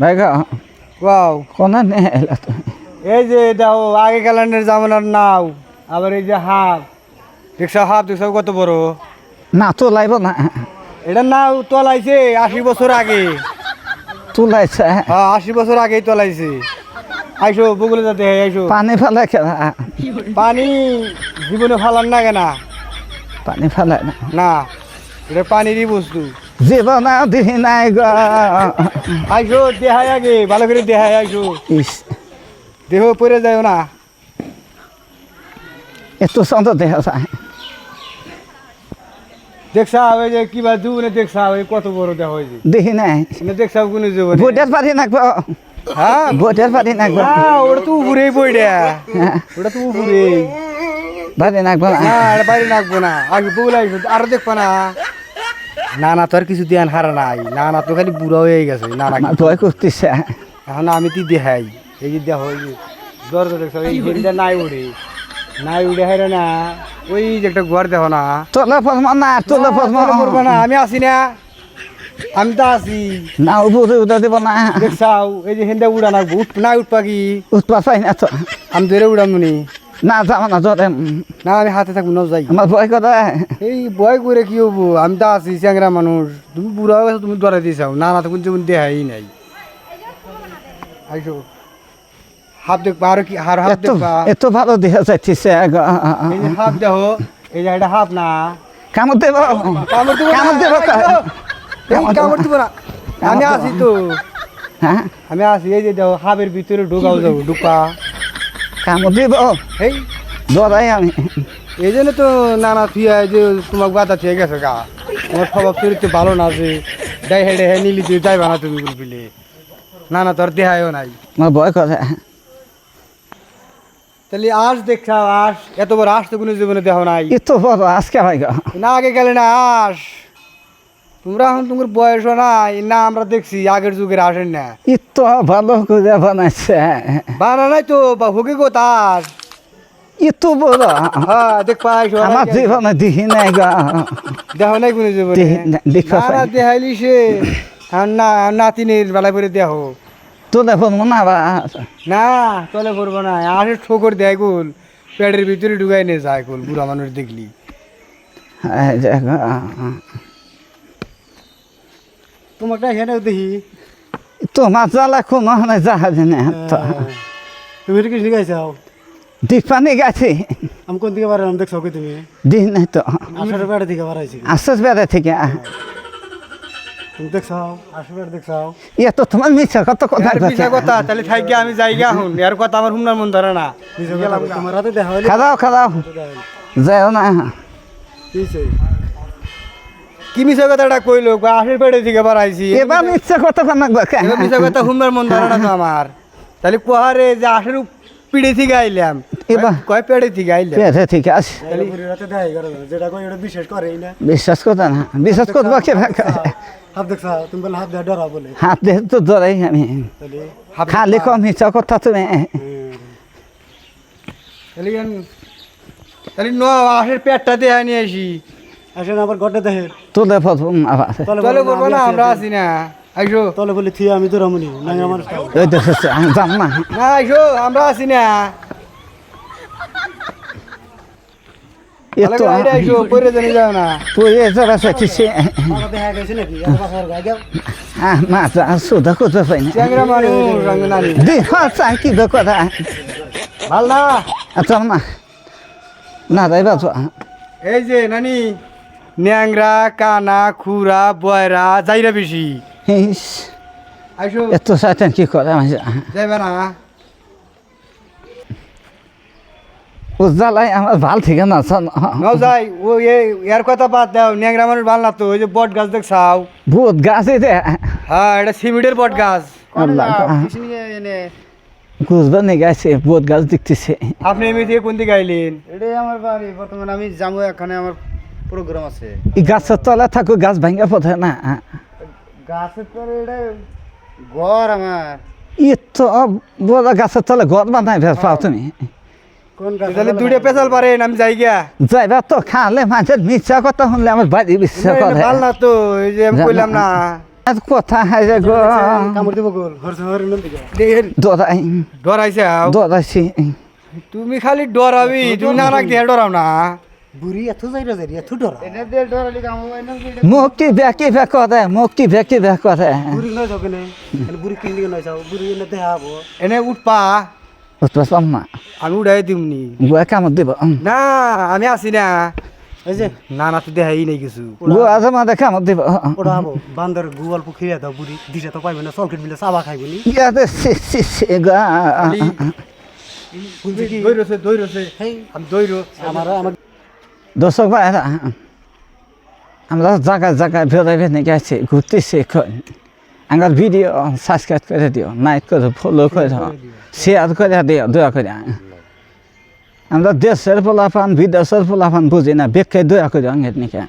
ভাই গো ওয়াও। কোন নে এলা তো। এই যে দাও আগে ক্যালেন্ডার জামানার নাও আবার এই যে হাফ। দেখছ হাফ দেখছ কত বড়? না তোলাইব না। এটা নাও তলাইছে আশি বছর আগে। তোলাইছে। হ্যাঁ আশি বছর আগেই তলাইছে। আইসো বগুলে যাতে আইসো। পানি ফেলে খেলা পানি জীবনে ফালান না কেনা। পানি ফেলে না। না এটা পানিরই বস্তু। জীবন দিহি নাই গো। আইসো দেহাই আগে ভালো করে দেহাই আইসো ইস। দেহ পরে যায় না। এত সন্ত দেহ যায় দেখছা ওই যে কিবা দুগুনে দেখছা ওই কত বড় দেহ হয়েছে দিহি নাই। মানে দেখছা কোনো জীবনে ভোটের পারি নাকবো। হ্যাঁ ভোটের পারি নাকবো। হ্যাঁ ওটা তো উপরেই বইটা ওটা তো উপরেই। পারি নাকবো না। না এটা বাইরে রাখব না। আগে বগুলা আইসো আর দেখব না। না না তোর কিছু ধ্যান হারা নাই। না না তো খালি বুড়া হয়ে গেছে না না ভয় করতেছে। এখন আমি তুই দেখাই? এই যে দেখ যে দরজা দেখছ এই ঘড়িটা নাই উড়ে। নাই উড়ে হাইরে না ওই যে একটা ঘর দেখো না। তোলা পদ্ম না তোলা তোরা করব না আমি আছি না। আমি তো আছি না উবুরে উদা দিব না। দেখছাও এই যে হেন্দা উড়া না উঠ না উঠ পাখি। উৎপাত পাই না তো। আমি ধরে উড়াম নি। না যাব না ধরে না আমি হাতে থাকব না যাই। আমার ভয় করে। এই ভয় করে কি হব? আমি তো আছি চ্যাংরা মানুষ। তুমি বুড়া হয়ে গেছো তুমি ধরে দিয়েছাও না না তো কোনো জীবন দেখাই নাই। আইসো। হাফ দেখবা আর কি আর হাফ এত দেখবা এত ভালো দেখা যাইতেছে। এই যে এই যে এটা হাফ না। কামড় দেব। কামড় দিব কামড় দেব কামড় দিব। না। আমি আছি তো। হ্যাঁ? আমি আছি এই যে দেখো হাফের ভিতরে ঢোকাও যাব ঢুকা। কামড় দিব এই। দরাই আমি। এই জন্য তো নানা থুয়া যে তোমাকে বাধা থুয়ে গেছে গা। তোমার স্বভাব চরিত্র ভালো না যে ডাই হেডে হে নিলি তুই যাইবা না তুমি বলে না না তোর দেহায়ও নাই। আমার ভয় করে। তাহলে আস দেখা আস এত বড় আস তো কোনো জীবনে দেহ নাই। এত বড় আজকে ভাই না আগে গেলে না আস তোমরা এখন তোমার বয়সও নাই না আমরা দেখছি আগের যুগের আসেন না। এত ভালো করে বানাইছে বানা নাই তো বা হোকে গো তার এত বড়। হ্যাঁ দেখ পাই আমার জীবনে দিহি নাই গো। দেহ নাই কোনো জীবনে। না। দেহাইলি সে। না নাতিনের বেলা করে দেহ। তোলে ফোন না বা। না তলে পড়ব না। আসে ঠোকর দেয় গোল পেটের ভিতরে ঢুকাই নিয়ে যায় গোল বুড়া মানুষ দেখলি। এই যে গো, তোমাকে হেনে দেখি। তোমার জ্বালা কোনো হয়। জাহাজ না তো তুমি কি শিখাইছাও দিক পানি গেছি। আমি কোন দিকে বাড়ালাম দেখছ কি তুমি? দিন নাই তো। আঠারো পেটে দিকে বাড়াইছি। আশ্বাস বেড়ে থেকে। তুমি দেখছাও আঠারো পেটে দেখছাও ইয়ে তো তোমার মিছা কত কথা। মিছা কথা তাহলে থাকি আমি যাইগা হুন। এর কথা আমার হুমনার মন ধরে না। তোমার হাতে দেখা হইলে খাদাও খাদাও। যাও না। কি মিছা কথাটা কইলো? আশের পেটে দিকে বাড়াইছি। এবার কত কথা এবার মিছা কথা হুমনার মন ধরে না আমার। তাহলে কোহারে যে আশের পিড়ে থেকে আইলাম। কয় পেড়ে থেকে আইলাম? পেটে ঠিক আছে যেটা কই এটা বিশেষ করে না। বিশ্বাস করতে না বিশ্বাস করব কে হাত দেখছা তুমি বলে হাত ডরা বলে। হাত দিয়ে তো ধরাই আমি। খালি কম মিথ্যা কথা তুমি। তাহলে তাহলে ন আশের পেটটা দেয়া নিয়ে আসি। আসেন আবার ঘরটা দেখে তোলে ফটো আবার। চলে বলব না আমরা আছি। না। আইসো। তলে বলে থিয়ে আমি তো রমণী নাঙ্গা মানুষ ওই তো যাম না। না আইসো আমরা আছি না। এত তাহলে বাইরে আইসো পরে জানি যাও না। পড়ে যারা চাইছে দেখা গেছে নাকি? পাই না। চ্যাংরা মানুষ রঙ নানি দি চাই কি ভালো না আচ্ছা না না যাইবা এই যে নানি। ন্যাংরা কানা খুরা বয়রা যাইরা বেশি। ইস, আইসো। এত সাইতেন কি করে আমি যাইবে না। উজ্জ্বলাই আমার ভালো ঠিক না নাও যাই ও এ- এর কথা বাদ দাও ন্যাংরা মানুষ ভালো না তো ওই যে বট গাছ দেখছাও। ভূত গাছ দে হ্যাঁ এটা সিমেন্টের বট গাছ। আল্লাহ। গুজবা নিয়ে গেছে ভূত গাছ দেখতেছে। আপনি এমনি থেকে কোন দিকে আইলেন? এটাই আমার বাড়ি বর্তমানে আমি যাব এখানে আমার প্রোগ্রাম আছে। এই গাছের তলা থাকো গাছ ভাঙ্গা পথে না গাছের পরে এটা ঘর আমার। ই তো বড় গাছের তলে ঘর বানাই পাও তুমি। কোন গাছ তাহলে দুইটা পেশাল পারেন আমি যাই গিয়া। যাইবা তো খালে মানুষের মিথ্যা কথা শুনলে আমার বাড়ি বিশ্বাস করে ভালো না তো এই যে আমি কইলাম না। আর কোথায় যে গো। কামড় দেবো গোল ডরাইছে তুমি খালি ডরাবি তুমি দিয়ে ডরাও না। বুড়ি এত যাই রে যাই এত ডরা। এনে দিয়ে ডরালি কাম এনে মুক্তি ব্যাকি ব্যাক করে? মুক্তি ব্যাকি ব্যাক করে? বুড়ি নয় যাও কেনে। বুড়ি কিনলি নয় যাও। বুড়ি এনে দেখা হব এনে উঠপা উঠবা পাম না। আমি উঠাই দিমনি গুয়া কামত দিব? না আমি আছি না। এই যে। নানা তো দেখাই নাই কিছু। গুয়া আছে মাঝে কামত দিব? ওটা হব বান্দর গুগল পুখিয়ে দাও বুড়ি দিশা তো পাইবে না চলকেট মিলে চাবা খাইবো নি। ইয়াতে সি সি সি গা আমি দৈর। আমার আমার দর্শক ভাইরা আমরা জায়গায় জায়গায় বেড়াই বেড়ে গেছি, ঘুরতেছি এখন। আমার ভিডিও সাবস্ক্রাইব করে দিও লাইক করে ফলো করে শেয়ার করে দিও, দয়া করে। আমরা দেশের পোলাফান বিদেশের পোলাফান বুঝি না, বেকার দয়া করে আঙের নিকে।